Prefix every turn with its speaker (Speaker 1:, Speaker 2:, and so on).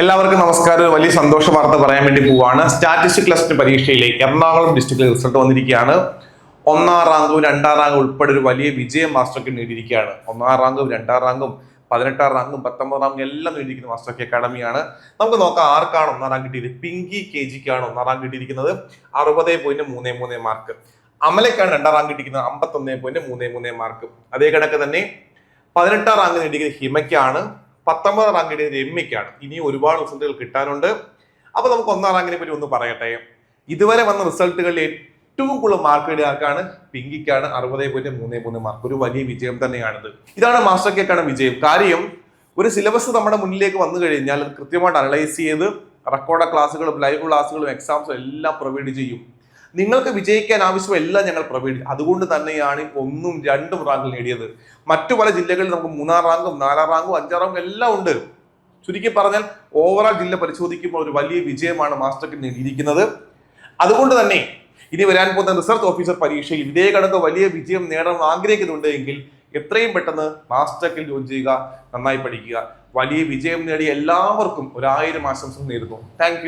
Speaker 1: എല്ലാവർക്കും നമസ്കാരം. ഒരു വലിയ സന്തോഷ വാർത്ത പറയാൻ വേണ്ടി പോവാണ്. സ്റ്റാറ്റിസ്റ്റിക് ക്ലസ്റ്റർ പരീക്ഷയിലെ എറണാകുളം ഡിസ്ട്രിക്റ്റിലെ റിസൾട്ട് വന്നിരിക്കുകയാണ്. ഒന്നാം റാങ്കും രണ്ടാം റാങ്കും ഉൾപ്പെടെ ഒരു വലിയ വിജയം മാസ്റ്റർക്ക് നേടിയിരിക്കുകയാണ്. ഒന്നാം റാങ്കും രണ്ടാം റാങ്കും പതിനെട്ടാം റാങ്കും പത്തൊമ്പതാം റാങ്കും എല്ലാം നേടിയിരിക്കുന്ന മാസ്റ്റർക്ക് അക്കാഡമിയാണ് നമുക്ക് നോക്കാം ആർക്കാണ് ഒന്നാം റാങ്ക് കിട്ടിയത്. പിങ്കി കെ ജിക്കാണ് ഒന്നാം റാങ്ക് കിട്ടിയിരിക്കുന്നത്. അറുപത് പോയിന്റ് മൂന്ന് മൂന്ന് മാർക്ക് അമലയ്ക്കാണ് രണ്ടാം റാങ്ക് കിട്ടിയിരിക്കുന്നത്. അമ്പത്തൊന്ന് പോയിന്റ് മൂന്ന് മൂന്ന് മാർക്ക് അതേ കണക്ക് തന്നെ പതിനെട്ടാം റാങ്ക് നേടിയിരിക്കുന്നത് ഹിമയ്ക്കാണ്. പത്തൊമ്പതാം റാങ്ക് കിട്ടിയത് രമ്യയ്ക്കാണ് ഇനി ഒരുപാട് റിസൾട്ടുകൾ കിട്ടാനുണ്ട്. അപ്പോൾ നമുക്ക് ഒന്നാം റാങ്കിനെ പറ്റി ഒന്ന് പറയട്ടെ. ഇതുവരെ വന്ന റിസൾട്ടുകളിൽ ഏറ്റവും കൂടുതൽ മാർക്ക് കിട്ടിയ ആർക്കാണ്? പിങ്കിക്കാണ്. അറുപത് പോയിന്റ് മൂന്ന് മൂന്ന് മാർക്ക് ഒരു വലിയ വിജയം തന്നെയാണിത്. ഇതാണ് മാസ്റ്റർ കേക്കാണ് വിജയം. കാര്യം ഒരു സിലബസ് നമ്മുടെ മുന്നിലേക്ക് വന്നു കഴിഞ്ഞാൽ കൃത്യമായിട്ട് അനലൈസ് ചെയ്ത് റെക്കോർഡ് ക്ലാസ്സുകളും ലൈവ് ക്ലാസ്സുകളും എക്സാംസും എല്ലാം പ്രൊവൈഡ് ചെയ്യും. നിങ്ങൾക്ക് വിജയിക്കാൻ ആവശ്യമെല്ലാം ഞങ്ങൾ പ്രൊവൈഡ് അതുകൊണ്ട് തന്നെയാണ് ഒന്നും രണ്ടും റാങ്ക് നേടിയത്. മറ്റു പല ജില്ലകളിൽ നമുക്ക് മൂന്നാം റാങ്കും നാലാം റാങ്കും അഞ്ചാം റാങ്കും എല്ലാം ഉണ്ട്. ചുരുക്കി പറഞ്ഞാൽ ഓവറോൾ ജില്ല പരിശോധിക്കുമ്പോൾ ഒരു വലിയ വിജയമാണ് മാസ്റ്റർക്ക് നേടിയിരിക്കുന്നത്. അതുകൊണ്ട് തന്നെ ഇനി വരാൻ പോകുന്ന റിസർച്ച് ഓഫീസർ പരീക്ഷയിൽ ഇതേ കണക്ക് വലിയ വിജയം നേടാൻ ആഗ്രഹിക്കുന്നുണ്ട് എങ്കിൽ എത്രയും പെട്ടെന്ന് മാസ്റ്റർക്കിൽ ജോയിൻ ചെയ്യുക നന്നായി പഠിക്കുക. വലിയ വിജയം നേടിയ എല്ലാവർക്കും ഒരായിരം ആശംസകൾ നേരുന്നു. താങ്ക്